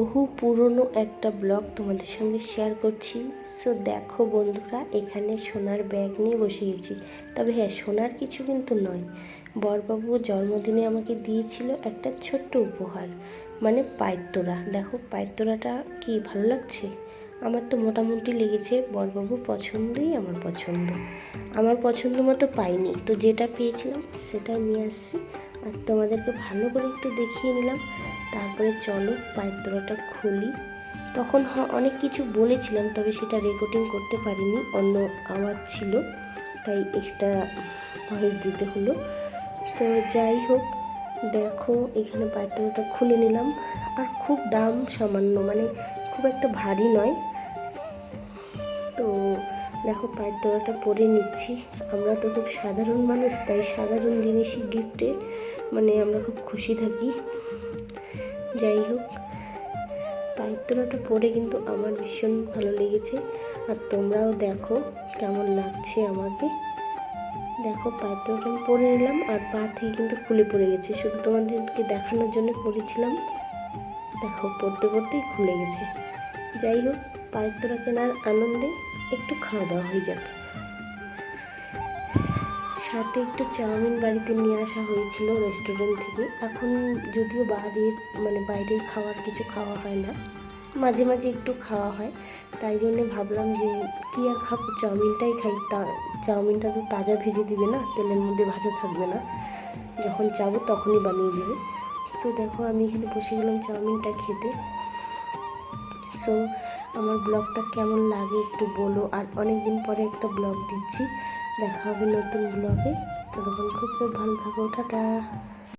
বহু পুরনো একটা ব্লগ তোমাদের সঙ্গে শেয়ার করছি। সো দেখো বন্ধুরা, এখানে সোনার ব্যাগ নিয়ে বসে গেছি। তবে হ্যাঁ সোনার কিছু কিন্তু নয়। বরবাবু জন্মদিনে আমাকে দিয়েছিল একটা ছোট্ট উপহার মানে পায়ের তোড়া। দেখো, পায়ের তোড়াটা কি ভালো লাগছে? আমার তো মোটামুটি লেগেছে বরবাবু পছন্দই আমার পছন্দ। আমার পছন্দ মতো পাইনি। তো যেটা পেয়েছিলাম, সেটাই নিয়ে আসছি। আর তোমাদেরকে ভালো করে একটু দেখিয়ে নিলাম। তারপরে চলো পায়ের তোড়াটা খুলি। তখন হ্যাঁ অনেক কিছু বলেছিলাম, তবে সেটা রেকর্ডিং করতে পারিনি, অন্য আওয়াজ ছিল, তাই এক্সট্রা ভয়েস দিতে হলো। তো যাই হোক, দেখো, এখানে পায়ের তোড়াটা খুলে নিলাম। আর খুব দাম সামান্য মানে খুব একটা ভারী নয়। তো দেখো পায়ের তোড়াটা পরে নিচ্ছি। আমরা তো খুব সাধারণ মানুষ, তাই সাধারণ জিনিসই গিফটে মানে আমরা খুব খুশি থাকি। যাই হোক পায়ের তোড়াটা পরে কিন্তু আমার ভীষণ ভালো লেগেছে। আর তোমরাও দেখো কেমন লাগছে আমাকে। দেখো পায়ের তোড়াটা আমি পরে নিলাম, আর পা থেকে কিন্তু খুলে পড়ে গেছে। শুধু তোমাদেরকে দেখানোর জন্য পরেছিলাম দেখো, পড়তে পড়তেই খুলে গেছে। যাই হোক পায়ের তোড়া কেনার আনন্দে একটু খাওয়া দাওয়া হয়ে যাবে সাথে একটু চাউমিন বাড়িতে নিয়ে আসা হয়েছিল রেস্টুরেন্ট থেকে। এখন যদিও বাইরের মানে বাইরের খাওয়ার কিছু খাওয়া হয় না, মাঝে মাঝে একটু খাওয়া হয়। তাই জন্য ভাবলাম যে, কী আর খাব? চাউমিনটাই খাই। তা, চাউমিনটা তো তাজা ভেজে দিবে না, তেলের মধ্যে ভাজা থাকবে না। যখন যাব তখনই বানিয়ে দেবে। সো দেখো, আমি এখানে বসে গেলাম চাউমিনটা খেতে। সো আমার ব্লগটা কেমন লাগে একটু বলো। আর অনেক দিন পরে একটা ব্লগ দিচ্ছি। দেখা হবে নতুন ব্লগে। ততক্ষণ খুব খুব ভালো থাকো। টাটা।